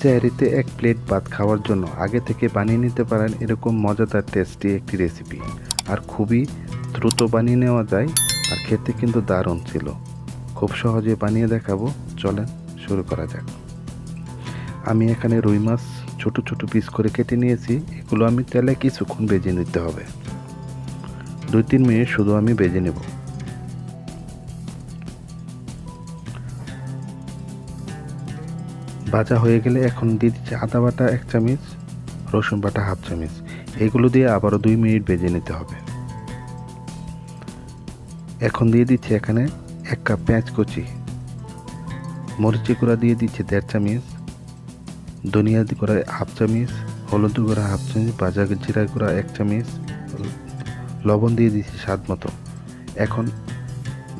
চেয়ারিতে এক প্লেট ভাত খাওয়ার জন্য আগে থেকে বানিয়ে নিতে পারেন এরকম মজাদার টেস্টি একটি রেসিপি। আর খুবই দ্রুত বানিয়ে নেওয়া যায়, আর খেতে কিন্তু দারুণ ছিল। খুব সহজে বানিয়ে দেখাবো, চলেন শুরু করা যাক। আমি এখানে রুই মাছ ছোট ছোট পিস করে কেটে নিয়েছি, এগুলো আমি তেলে কিছুক্ষণ বেজে নিতে হবে। দুই তিন মিনিট শুধু আমি বেজে নেব। ভাজা হয়ে গেলে এখন দিয়ে দিচ্ছি আদা বাটা এক চামচ, রসুন বাটা হাফ চামচ। এগুলো দিয়ে আবারও দুই মিনিট ভেজে নিতে হবে। এখন দিয়ে দিচ্ছি এখানে এক কাপ পেঁয়াজ কুচি। মরিচি গুঁড়া দিয়ে দিচ্ছি দেড় চামচ, ধনিয়া গুঁড়া হাফ চামচ, হলুদ গুঁড়া হাফ চামচ ভাজা জিরা গুঁড়া এক চামচ, লবণ দিয়ে দিচ্ছি স্বাদ মতো। এখন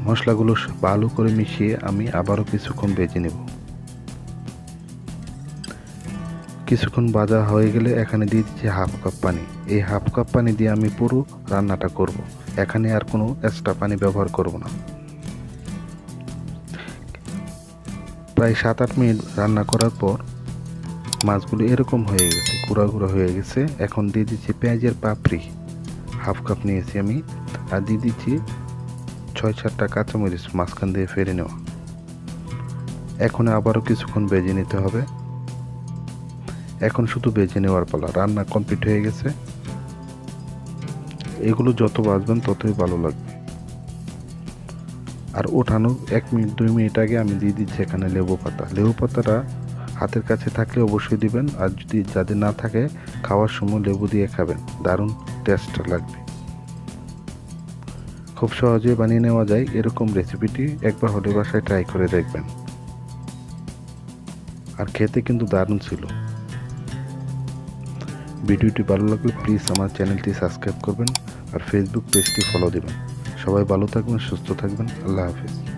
মশলাগুলো ভালো করে মিশিয়ে আমি আবারও কিছুক্ষণ বেজে নেব। কিছুক্ষণ ভাজা হয়ে গেলে এখানে দিয়ে দিচ্ছি হাফ কাপ পানি। এই হাফ কাপ পানি দিয়ে আমি পুরো রান্নাটা করব। এখানে আর কোনো এক্সট্রা পানি ব্যবহার করব না। প্রায় সাত আট মিনিট রান্না করার পর মাছগুলো এরকম হয়ে গেছে, গুঁড়া গুঁড়া হয়ে গেছে। এখন দিয়ে দিচ্ছি পেঁয়াজের পাপড়ি। হাফ কাপ নিয়েছি আমি। আর দিয়ে দিচ্ছি ছয় সাতটা কাঁচামরিচ মাঝখান দিয়ে ফেরে নেওয়া। এখন আবারও কিছুক্ষণ বেজে নিতে হবে। এখন শুধু বেজে নেওয়ার পালা। রান্না কমপ্লিট হয়ে গেছে। এগুলো যত বাজবেন ততই ভালো লাগবে। আর ওঠানোর এক মিনিট, দুই মিনিট আগে আমি দিয়ে দিচ্ছি এখানে লেবু পাতা। লেবু পাতাটা হাতের কাছে থাকলে অবশ্যই দিবেন, আর যদি যাদের না থাকে, খাওয়ার সময় লেবু দিয়ে খাবেন। দারুণ টেস্ট লাগবে। খুব সহজে বানিয়ে নেওয়া যায়। এরকম রেসিপিটি একবার হলে বাসায় ট্রাই করে দেখবেন। আর খেতে কিন্তু দারুণ ছিল। ভিডিওটি ভালো লাগলে প্লিজ আমার চ্যানেলটি সাবস্ক্রাইব করবেন আর ফেসবুক পেজটি ফলো দেবেন। সবাই ভালো থাকবেন, সুস্থ থাকবেন। আল্লাহ হাফিজ।